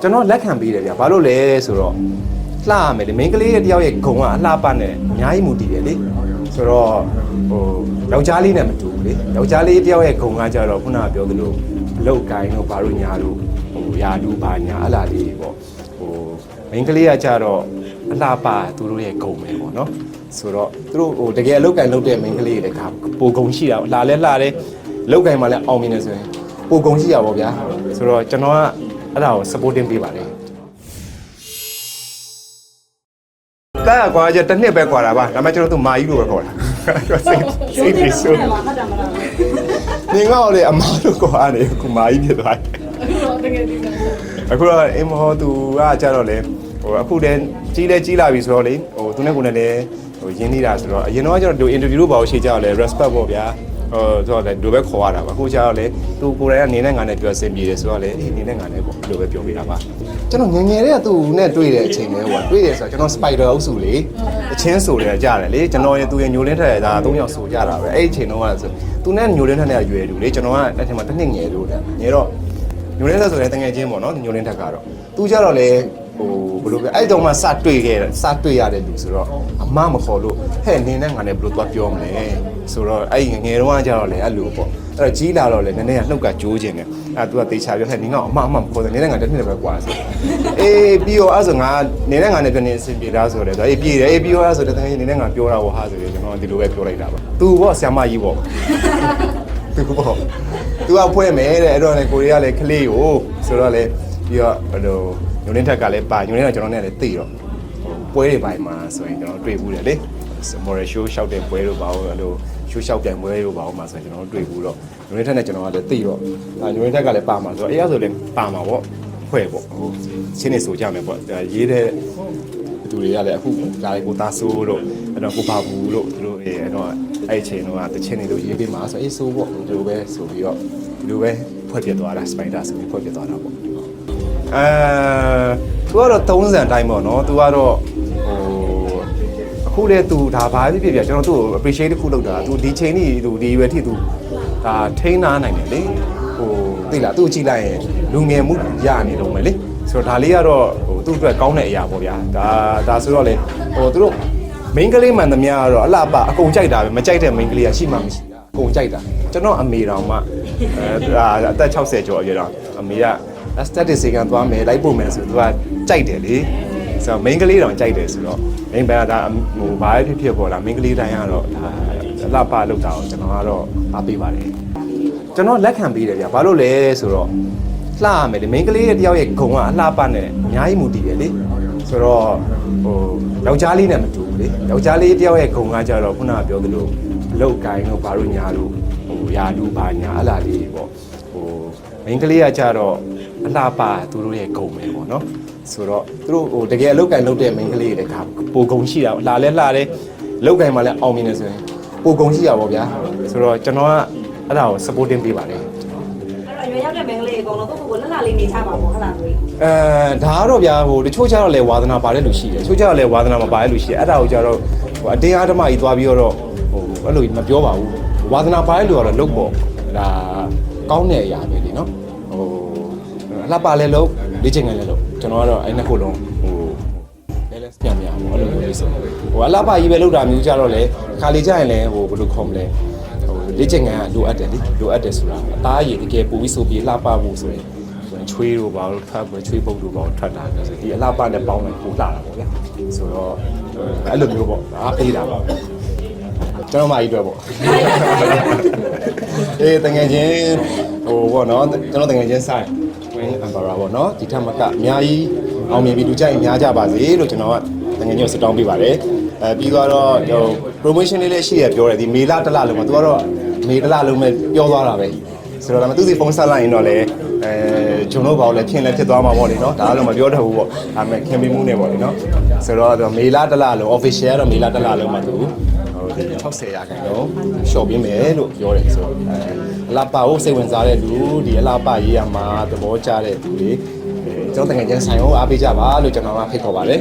ကျွန်တော်လက်ခံပေးတယ်ဗျာဘာလို့လဲဆိုတော့လှရမယ်လေမိန်းကလေးရဲ့တယောက်ရဲ့ဂုံကအလှပနဲ့အများကြီးမူတည်တယ်လေဆိုတော့ဟိုယောက်ျားလေးနဲ့မတူဘူးလေယောက်ျားလေးတယောက်ရဲ့ဂုံကကြတော့ခုနကပြောသလိုအလုတ်ကိုင်းတို့ဘာလို့ညာတို့ဟိုယာလူဘာညာအလားလေးပေါ့ဟိုမိန်းကလေးကကြတော့အလှပသူတို့ရဲ့ဂုံပဲပေါ့နော်ဆိုတော့သူတို့ဟိုတကယ်အလုတ်ကိုင်းလုပ်တဲ့မိန်းကလေးတွေတခါပိုဂုံရှိတာလှလဲလှတယ်လုတ်ကိုင်းမှလည်းအောင်မြင်နေဆိုရင်ပိုဂုံရှိရပါဗျာဆိုတော့ကျွန်တော်က အဲ့ဒါကို supporting ပေးပါတယ်ကားကွာကြတစ်နှစ်ပဲကွာတာပါဒါမှကျွန်တော်တို့မာကြီးလို့ပဲခေါ်တာစိတ်စိတ်ကြီးဆိုဟုတ်တယ်မလားနေငေါ့လေအမားလို့ကွာနေခုမာကြီးဖြစ်သွားတယ်အခုတော့တကယ်ဒီကအခုတော့အင်မဟောသူကကြတော့လေဟိုအခုတည်းကြီးလဲကြီးလာပြီဆိုတော့လေဟိုသူနဲ့ကိုယ်နဲ့လည်းဟိုရင်းနှီးတာဆိုတော့အရင်တော့ကျတော့ဒီ interview လို့ပါလို့ရှိကြတော့လေ respect ပေါ့ဗျာ ဟိုဆိုတော့လေဒီလိုပဲခေါ်ရတာပါအခုကျတော့လေသူကိုယ်တိုင်ကနေနဲ့ငါနဲ့ပြောဆင်ပြေတယ်ဆိုတော့လေအေးနေနဲ့ငါနဲ့ပေါ့ဒီလိုပဲပြောပြတာပါကျွန်တော်ငယ်ငယ်လေးကသူ့နဲ့တွေ့တဲ့အချိန်လေးဟိုတွေ့တယ်ဆိုတော့ကျွန်တော် spider အုပ်စုလေအချင်းဆိုတယ်ကြားတယ်လေကျွန်တော်ရဲ့သူရဲ့ညိုလင်းထက်ဒါ၃ယောက်ဆိုကြတာပဲအဲ့ဒီအချိန်တော့ကဆိုသူနဲ့ညိုလင်းထက်နဲ့ရွယ်တူလေကျွန်တော်ကအဲ့ထင်မှာတစ်နှစ်ငယ်လို့လေငယ်တော့ညိုလင်းသက်ဆိုတဲ့တငယ်ချင်းပေါ့နော်ညိုလင်းထက်ကတော့သူကြတော့လေ ဟိုဘယ်လိုပြောအဲ့တုန်းမှစတွေ့ခဲ့တယ်စတွေ့ရတဲ့လူဆိုတော့အမမခေါ်လို့ဟဲ့နင်းနဲ့ငါနဲ့ဘယ်လိုသွားပြောမလဲဆိုတော့အဲ့ငယ်တုန်းကကြတော့လေအဲ့လိုပေါ့အဲ့တော့ကြီးလာတော့လေနည်းနည်းကနှုတ်ကကြိုးခြင်းတယ်အဲ့သူကတေချာပြောဟဲ့နင်းကအမအမမခေါ်တယ်နင်းနဲ့ငါတစ်နှစ်ပဲကွာဆိုအေးပြီးတော့အဲ့ဆိုငါနင်းနဲ့ငါနဲ့ပြနေအဆင်ပြေတာဆိုတော့အေးပြေတယ်အေးပြီးတော့အဲ့ဆိုတဲ့တကယ်နင်းနဲ့ငါပြောတာပေါ့ဟာဆိုရင်ကျွန်တော်ဒီလိုပဲပြောလိုက်တာပါသူပေါ့ဆ iam မကြီးပေါ့သူပေါ့သူကဖွဲ့မယ်တဲ့အဲ့တော့လေကိုရီးယားလည်းခလေးကိုဆိုတော့လေ ပြီးတော့ဘယ်လိုညိုလင်းထက်ကလည်းပါညိုလင်းကကျွန်တော်နဲ့လည်းသိတော့ဟိုပွဲတွေပိုင်းမှာဆိုရင်ကျွန်တော်တွေ့ဘူးတယ်လေ moral show ရှောက်တဲ့ပွဲတို့ပါဦးအဲ့လို show ရှောက်ပြန်ပွဲတို့ပါဦးမှာဆိုရင်ကျွန်တော်တို့တွေ့ဘူးတော့ညိုလင်းထက်နဲ့ကျွန်တော်ကလည်းသိတော့အဲညိုလင်းထက်ကလည်းပါမှာဆိုတော့အဲ့ရဆိုလည်းပါမှာပေါ့ဖွဲ့ပေါ့ဟိုချင်းနေဆိုကြမယ်ပေါ့ဒါရေးတဲ့သူတွေကလည်းအခုဒါလေးကိုသားဆိုးတို့အဲ့တော့ကိုပါဘူးတို့သူတို့အဲအဲ့တော့အဲ့အချိန်တော့တချင်းနေလို့ရေးပေးမှာဆိုအေးဆိုးပေါ့ဒီလိုပဲဆိုပြီးတော့ဒီလိုပဲဖွဲ့ပြသွားတာစပိုင်ဒါဆိုပြီးဖွဲ့ပြသွားတာပေါ့ အဲသူကတော့30အတိုင်းပေါ့နော်သူကတော့ဟိုအခုလေသူဒါဘာဖြစ်ဖြစ်ပြကျွန်တော်သူ့ကို appreciate တစ်ခုလုပ်တာသူဒီချိန်ကြီးသူဒီရွယ်ထိသူဒါထိန်းနာနိုင်တယ်လေဟိုသိလားသူ့ကြည့်လိုက်ရင်လူငယ်မှုရနေတော့မယ်လေဆိုတော့ဒါလေးကတော့ဟိုသူ့အတွက်ကောင်းတဲ့အရာပေါ့ဗျာဒါဒါဆိုတော့လေဟိုသူတို့မိန်းကလေးမှန်သမျှကတော့အလှပအကုန်ကြိုက်တာပဲမကြိုက်တဲ့မိန်းကလေးကရှိမှမရှိတာအကုန်ကြိုက်တာကျွန်တော်အမေတော်မှအဲဒါအသက်60ကျော်အရွယ်တော့အမေက aesthetic စေကန်သွားမယ်လိုက်ပို့မယ်ဆိုသူကကြိုက်တယ်လေဆိုတော့မိန်းကလေးတောင်ကြိုက်တယ်ဆိုတော့မိန်းဘက်ကဒါဟိုဘာဖြစ်ဖြစ်ပေါ်လာမိန်းကလေးတိုင်းကတော့ဒါအလှပလောက်တာကိုကျွန်တော်ကတော့အားပေးပါတယ်ကျွန်တော်လက်ခံပေးတယ်ဗျာဘာလို့လဲဆိုတော့လှရမယ်လေမိန်းကလေးရဲ့တယောက်ရဲ့ဂုံကအလှပနဲ့အများကြီးမူတည်တယ်လေဆိုတော့ဟိုယောက်ျားလေးနဲ့မတူဘူးလေယောက်ျားလေးတယောက်ရဲ့ဂုံကကြတော့ခုနကပြောသလိုအလုတ်ကိုင်းတို့ဘာလို့ညာတို့ဟိုယာလူဘာညာအလားလေးပေါ့ဟိုမိန်းကလေးကကြတော့ အလှပသူတို့ရဲ့ဂုံပဲပေါ့နော်ဆိုတော့သူတို့ဟိုတကယ်အလုတ်ကိုင်းလုပ်တဲ့မိန်းကလေးတွေတခါပိုဂုံရှိတာလှလဲလှတယ်လုတ်ကိုင်းမှလည်းအောင်မြင်နေဆိုရင်ပိုဂုံရှိရပါဗျာဆိုတော့ကျွန်တော်ကအဲ့ဒါကို supporting ပေးပါတယ်အဲ့တော့ရွေရောက်တဲ့မင်္ဂလေးအကုန်လုံးကိုကိုလက်လာလေးနေချပါပေါ့ဟုတ်လားကိုအဲဒါကတော့ဗျာဟိုတချို့ကျတော့လေဝါသနာပါတဲ့လူရှိတယ်တချို့ကျတော့လေဝါသနာမပါတဲ့လူရှိတယ်အဲ့ဒါကိုကျတော့ဟိုအတင်းအားဓမ္မကြီးသွားပြီးတော့ဟိုအဲ့လိုမပြောပါဘူးဝါသနာပါတဲ့လူကတော့လုတ်ပေါ့ဒါကောင်းတဲ့အရာပဲလीနော်ဟိုအ လှပလဲလို့လေ့ကျင့်ငယ်လဲလို့ကျွန်တော်ကတော့အဲ့နှစ်ခုလုံးဟိုလဲလဲပြန်ပြန်ပေါ့အဲ့လိုမျိုးလေးဆိုဟိုအလှပကြီးပဲလုတ်တာမျိုးကြတော့လေခါလေးကြရင်လဲဟိုဘယ်လိုခေါ်မလဲဟိုလေ့ကျင့်ငယ်ကလိုအပ်တယ်လေလိုအပ်တယ်ဆိုတာအသားရည်တကယ်ပူပြီးဆိုပြီးလှပဖို့ဆိုရင်ချွေးတို့ဘာလို့ထွက်ချွေးပုတ်တို့ဘာလို့ထွက်တာလဲဆိုဒီအလှပနဲ့ပေါင်းလိုက်ပူလာတာပေါ့ဗျာဆိုတော့အဲ့လိုမျိုးပေါ့အားပေးတာပါကျွန်တော်မကြီးတွေ့ပေါ့အေးတကယ်ချင်းဟိုပေါ့နော်ကျွန်တော်တကယ်ချင်းဆိုင် Win Emperor ပေါ့နော်ဒီထက်မကအများကြီးအောင်မြင်ပြီးလူကြိုက်အများကြပါစေလို့ကျွန်တော်ကတကယ်ချင်းဆုတောင်းပေးပါတယ်အဲပြီးတော့ဟို promotion လေးလည်းရှိရပြောတယ်ဒီမေလတစ်လလုံးမှာသူကတော့မေတစ်လလုံးပဲပြောသွားတာပဲဆိုတော့ဒါမှသူစီဖုန်းဆက်လိုက်ရင်တော့လည်းအဲဂျုံတို့ဘာလို့လဲဖြစ်လဲဖြစ်သွားမှာပေါ့လေနော်ဒါကတော့မပြောတတ်ဘူးပေါ့ဒါပေမဲ့ခင်မင်းမှုနဲ့ပေါ့လေနော်ဆိုတော့မေလတစ်လလုံး official ကတော့မေလတစ်လလုံးမှာသူဟိုဒီ 60ရာခိုင်နှုန်းရှော့ပေးမယ်လို့ပြောတယ်ဆိုတော့အဲအလားပါကိုစိတ်ဝင်စားတဲ့လူဒီအလားပါရေးရမှာသဘောကျတဲ့သူတွေအဲကျွန်တော်တကယ်ချင်းဆိုင်အောင်အားပေးကြပါလို့ကျွန်တော်ကဖိတ်ခေါ်ပါတယ်